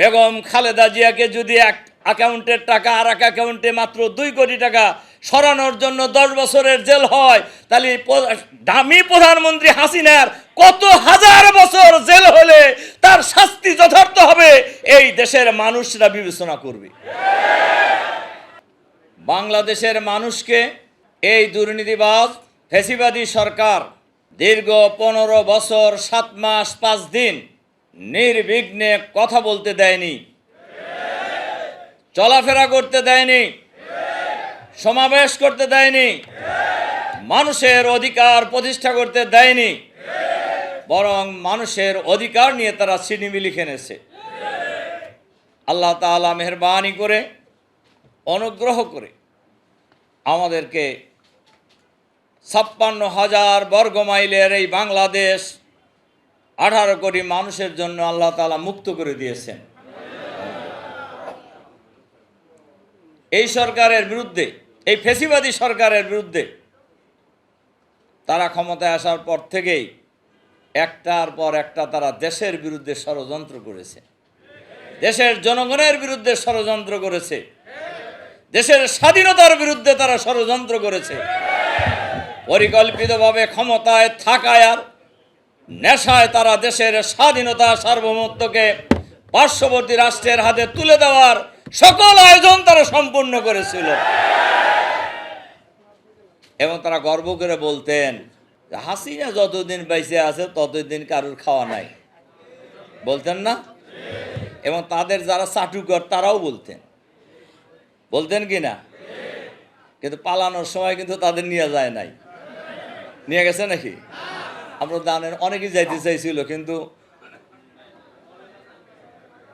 বেগম খালেদা জিয়াকে যদি এক অ্যাকাউন্টের টাকা আর এক অ্যাকাউন্টে মাত্র দুই কোটি টাকা সরানোর জন্য দশ বছরের জেল হয়, তাহলে দামি প্রধানমন্ত্রী হাসিনার কত হাজার বছর জেল হলে তার শাস্তি যথার্থ হবে, এই দেশের মানুষরা বিবেচনা করবে। বাংলাদেশের মানুষকে এই দুর্নীতিবাজ, ফেসিবাদী সরকার দীর্ঘ পনেরো বছর, সাত মাস, পাঁচ দিন নির্বিঘ্নে কথা বলতে দেয়নি। চলাফেরা করতে দেয়নি। সমাবেশ করতে দেয়নি। মানুষের অধিকার প্রতিষ্ঠা করতে দেয়নি। বরং মানুষের অধিকার নিয়ে তারা সিনেমি খেনেছে আল্লাহ তাআলা মেহরবানি করে, অনুগ্রহ করে আমাদেরকে ছাপ্পান্ন হাজার বর্গ মাইলের এই বাংলাদেশ আঠারো কোটি মানুষের জন্য আল্লাহ তাআলা মুক্ত করে দিয়েছেন। এই সরকারের বিরুদ্ধে, এই ফেসিবাদী সরকারের বিরুদ্ধে তারা ক্ষমতায় আসার পর থেকেই একটার পর একটা তারা দেশের বিরুদ্ধে ষড়যন্ত্র করেছে। দেশের জনগণের বিরুদ্ধে ষড়যন্ত্র করেছে। দেশের স্বাধীনতার বিরুদ্ধে তারা ষড়যন্ত্র করেছে। পরিকল্পিতভাবে ক্ষমতায় থাকায় আর নেশায় তারা দেশের স্বাধীনতা সার্বভৌমত্বকে পার্শ্ববর্তী রাষ্ট্রের হাতে তুলে দেওয়ার সকল আয়োজন তারা সম্পূর্ণ করেছিল। এবং তারা গর্ব করে বলতেন হাসিনা যতদিন বেঁচে আছে, ততদিন কারুর খাওয়া নাই। বলতেন না? এবং তাদের যারা চাটুকর, তারাও বলতেন। বলতেন কি না? কিন্তু পালানোর সময় কিন্তু তাদের নিয়ে যায় নাই। নিয়ে গেছে নাকি? আমরা দানের অনেকেই যাইতে চাইছিল, কিন্তু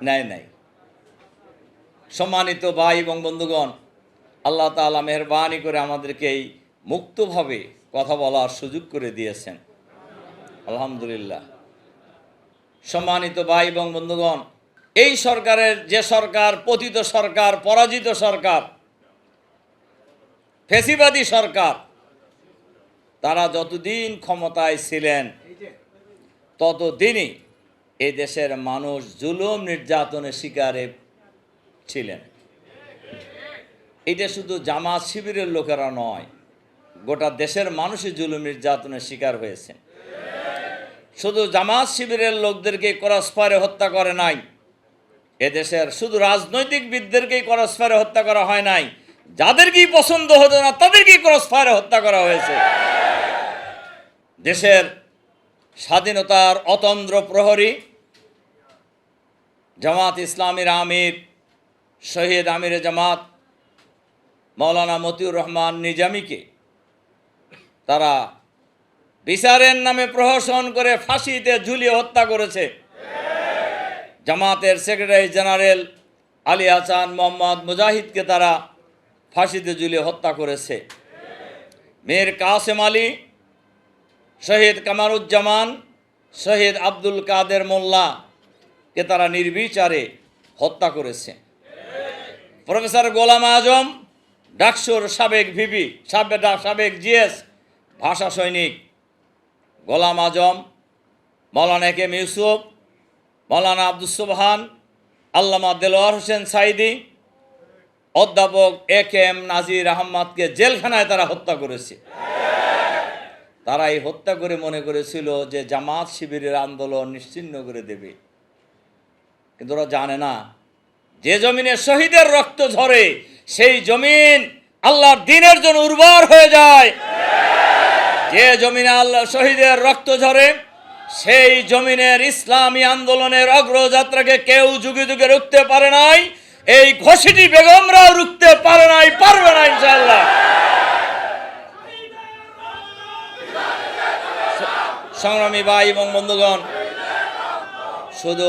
নাই নাই। সম্মানিত ভাই এবং বন্ধুগণ, আল্লাহ তাআলা মেহরবানি করে আমাদেরকে এই মুক্তভাবে কথা বলার সুযোগ করে দিয়েছেন। আলহামদুলিল্লাহ। সম্মানিত ভাই এবং বন্ধুগণ, এই সরকারের যে সরকার, পতিত সরকার, পরাজিত সরকার, ফেসিবাদী সরকার তারা যতদিন ক্ষমতায় ছিলেন, ততদিনই এই দেশের মানুষ জুলুম নির্যাতনের শিকারে ছিলেন। এটা শুধু জামাত শিবিরের লোকেরা নয়, গোটা দেশের মানুষই জুলুম নির্যাতনের শিকার হয়েছে। শুধু জামাত শিবিরের লোকদেরকে করসফারে হত্যা করে নাই এদেশের শুধু রাজনৈতিক রাজনৈতিকবিদদেরকেই করসফারে হত্যা করা হয় নাই, যাদেরকেই পছন্দ হতো না তাদেরকেই ক্রসফায়ারে হত্যা করা হয়েছে। দেশের স্বাধীনতার অতন্দ্র প্রহরী জামাত ইসলামীর আমির শহীদ আমিরে জামাত মৌলানা মতিউর রহমান নিজামীকে তারা বিচারের নামে প্রহসন করে ফাঁসিতে ঝুলিয়ে হত্যা করেছে। জামাতের সেক্রেটারি জেনারেল আলী হাসান মোহাম্মদ মুজাহিদকে তারা ফাঁসিতে ঝুলিয়ে হত্যা করেছে। মেয়ের কাসেম আলী শহীদ কামারুজ্জামান, শহীদ আব্দুল কাদের মোল্লাকে তারা নির্বিচারে হত্যা করেছে। প্রফেসর গোলাম আজম, ডাকসুর সাবেক ভিপি সাবেক সাবেক জিএস, ভাষা সৈনিক। গোলাম আজম, মৌলানা কেম ইউসুফ, মৌলানা আব্দুল সুবহান, আল্লামা দেলোয়ার হোসেন সাইদি, অধ্যাপক এ কে এম নাজির আহম্মদকে জেলখানায় তারা হত্যা করেছে। তারা এই হত্যা করে মনে করেছিল যে জামাত শিবিরের আন্দোলন নিশ্চিহ্ন করে দেবে। কিন্তু ওরা জানে না, যে জমিনে শহীদের রক্ত ঝরে, সেই জমিন আল্লাহর দিনের জন্য উর্বর হয়ে যায়। যে জমিনে আল্লাহ শহীদের রক্ত ঝরে, সেই জমিনের ইসলামী আন্দোলনের অগ্রযাত্রাকে কেউ যুগে যুগে রুখতে পারে নাই, এই ঘষিটি বেগমরাও রুখতে পারে নাই, পারবে না ইনশাআল্লাহ। সংগ্রামী ভাই এবং বন্ধুগণ, শুধু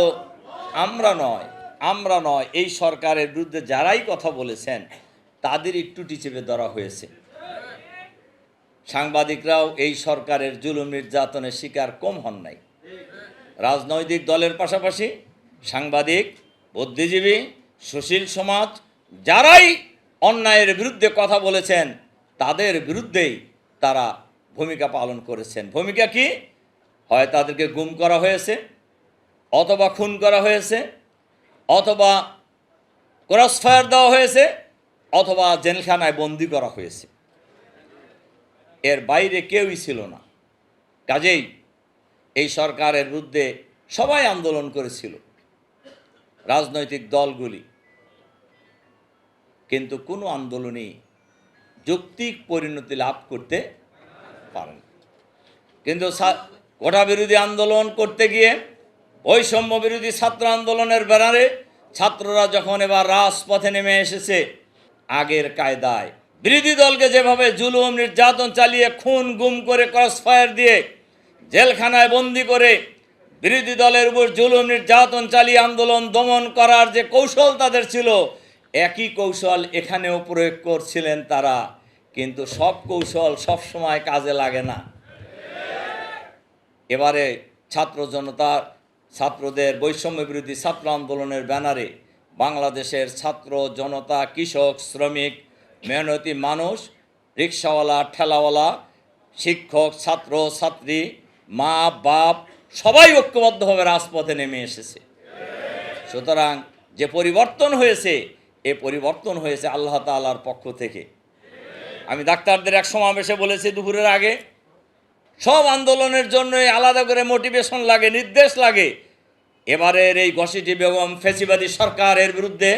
আমরা নয় আমরা নয়, এই সরকারের বিরুদ্ধে যারাই কথা বলেছেন তাদের একটু চেপে ধরা হয়েছে। সাংবাদিকরাও এই সরকারের জুলুম নির্যাতনের শিকার কম হন নাই। রাজনৈতিক দলের পাশাপাশি সাংবাদিক, বুদ্ধিজীবী, সুশীল সমাজ, যারাই অন্যায়ের বিরুদ্ধে কথা বলেছেন, তাদের বিরুদ্ধেই তারা ভূমিকা পালন করেছেন। ভূমিকা কি? হয় তাদেরকে গুম করা হয়েছে, অথবা খুন করা হয়েছে, অথবা ক্রসফায়ার দেওয়া হয়েছে, অথবা জেলখানায় বন্দি করা হয়েছে। এর বাইরে কেউই ছিল না। কাজেই এই সরকারের বিরুদ্ধে সবাই আন্দোলন করেছিল, রাজনৈতিক দলগুলি। কিন্তু কোনো আন্দোলনই যৌক্তিক পরিণতি লাভ করতে পারেন। কিন্তু কোটা বিরোধী আন্দোলন করতে গিয়ে বৈষম্য বিরোধী ছাত্র আন্দোলনের ব্যানারে ছাত্ররা যখন এবার রাজপথে নেমে এসেছে আগের কায়দায়। বিরোধী দলকে যেভাবে জুলুম, নির্যাতন চালিয়ে খুন, গুম করে, ক্রসফায়ার দিয়ে জেলখানায় বন্দি করে বিরোধী দলের উপর জুলুম, নির্যাতন চালিয়ে আন্দোলন দমন করার যে কৌশল তাদের ছিল, একই কৌশল এখানেও প্রয়োগ করছিলেন তারা। কিন্তু সব কৌশল সব সময় কাজে লাগে না। এবারে ছাত্র জনতা, ছাত্রদের বৈষম্য বিরোধী ছাত্র আন্দোলনের ব্যানারে বাংলাদেশের ছাত্র জনতা, কৃষক, শ্রমিক, মেহনতি মানুষ, রিক্সাওয়ালা, ঠেলাওয়ালা, শিক্ষক, ছাত্র, ছাত্রী, মা, বাপ, সবাই ঐক্যবদ্ধভাবে রাজপথে নেমে এসেছে। সুতরাং যে পরিবর্তন হয়েছে, এ পরিবর্তন হয়েছে আল্লাহ তাআলার পক্ষ থেকে। আমি ডাক্তারদের এক সমাবেশে বলেছি দুপুরের আগে সব আন্দোলনের জন্যই আলাদা করে মোটিভেশন লাগে, নির্দেশ লাগে। এবারের এই ঘসিটি বেগম ফেসিবাদী সরকারের বিরুদ্ধে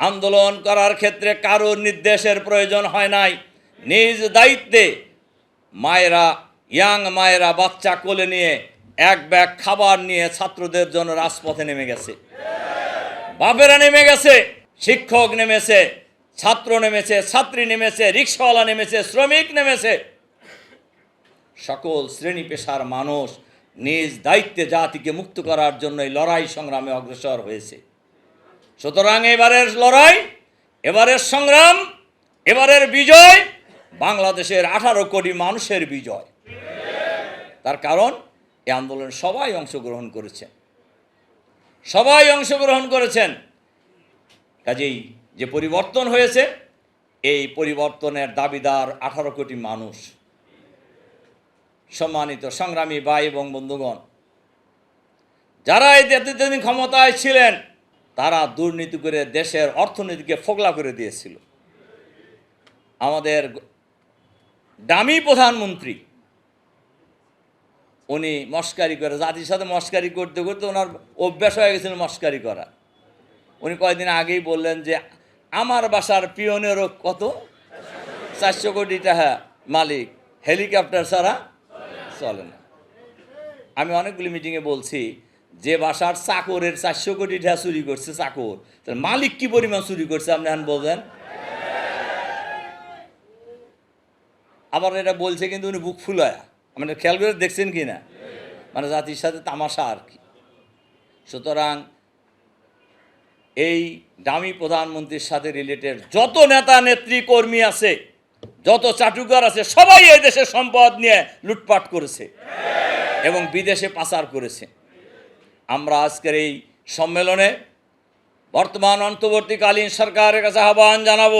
আন্দোলন করার ক্ষেত্রে কারোর নির্দেশের প্রয়োজন হয় নাই। নিজ দায়িত্বে মায়েরা, ইয়াং মায়েরা বাচ্চা কোলে নিয়ে এক ব্যাগ খাবার নিয়ে ছাত্রদের জন্য রাজপথে নেমে গেছে। বাপেরা নেমে গেছে, শিক্ষক নেমেছে, ছাত্র নেমেছে, ছাত্রী নেমেছে, রিক্সাওয়ালা নেমেছে, শ্রমিক নেমেছে। সকল শ্রেণি পেশার মানুষ নিজ দায়িত্বে জাতিকে মুক্ত করার জন্য এই লড়াই সংগ্রামে অগ্রসর হয়েছে। সুতরাং এবারের লড়াই, এবারের সংগ্রাম, এবারের বিজয় বাংলাদেশের আঠারো কোটি মানুষের বিজয়। তার কারণ, এই আন্দোলনে সবাই অংশগ্রহণ করেছেন। সবাই অংশগ্রহণ করেছেন। কাজেই যে পরিবর্তন হয়েছে, এই পরিবর্তনের দাবিদার আঠারো কোটি মানুষ। সম্মানিত সংগ্রামী ভাই এবং বন্ধুগণ, যারা এই এতদিন ক্ষমতায় ছিলেন, তারা দুর্নীতি করে দেশের অর্থনীতিকে ফোগলা করে দিয়েছিল। আমাদের দামি প্রধানমন্ত্রী, উনি মস্কারি করে, জাতির সাথে মস্কারি করতে করতে ওনার অভ্যাস হয়ে গেছিল মস্কারি করা। উনি কয়েকদিন আগেই বললেন যে, আমার বাসার পিওনেরও কত? চারশো কোটি টাকা মালিক, হেলিকপ্টার ছাড়া চলে না। আমি অনেকগুলি মিটিংয়ে বলছি, যে বাসার চাকরের চারশো কোটি টাকা চুরি করছে চাকর তাহলে মালিক কি পরিমাণ চুরি করছে আপনি এখন বলবেন? আবার এটা বলছে কিন্তু উনি বুক ফুলায়া। মানে খেয়াল করে দেখছেন কি না? মানে জাতির সাথে তামাশা আর কি। সুতরাং এই দামি প্রধানমন্ত্রীর সাথে রিলেটেড যত নেতা নেত্রী কর্মী আছে যত চাটুকার আছে, সবাই এই দেশের সম্পদ নিয়ে লুটপাট করেছে এবং বিদেশে পাচার করেছে। আমরা আজকের এই সম্মেলনে বর্তমান অন্তর্বর্তীকালীন সরকারের কাছে আহ্বান জানাব,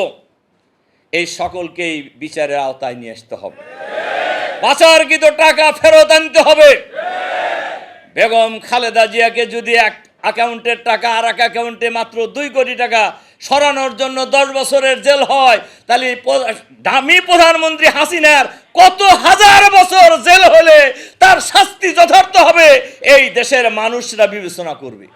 এই সকলকেই বিচারের আওতায় নিয়ে আসতে হবে। পাচারকৃত টাকা ফেরত আনতে হবে। বেগম খালেদা জিয়াকে যদি এক অ্যাকাউন্টের টাকা আর এক অ্যাকাউন্টে মাত্র দুই কোটি টাকা সরানোর জন্য দশ বছরের জেল হয়। তাহলে দামি প্রধানমন্ত্রী হাসিনার কত হাজার বছর জেল হলে তার শাস্তি যথার্থ হবে, এই দেশের মানুষরা বিবেচনা করবে।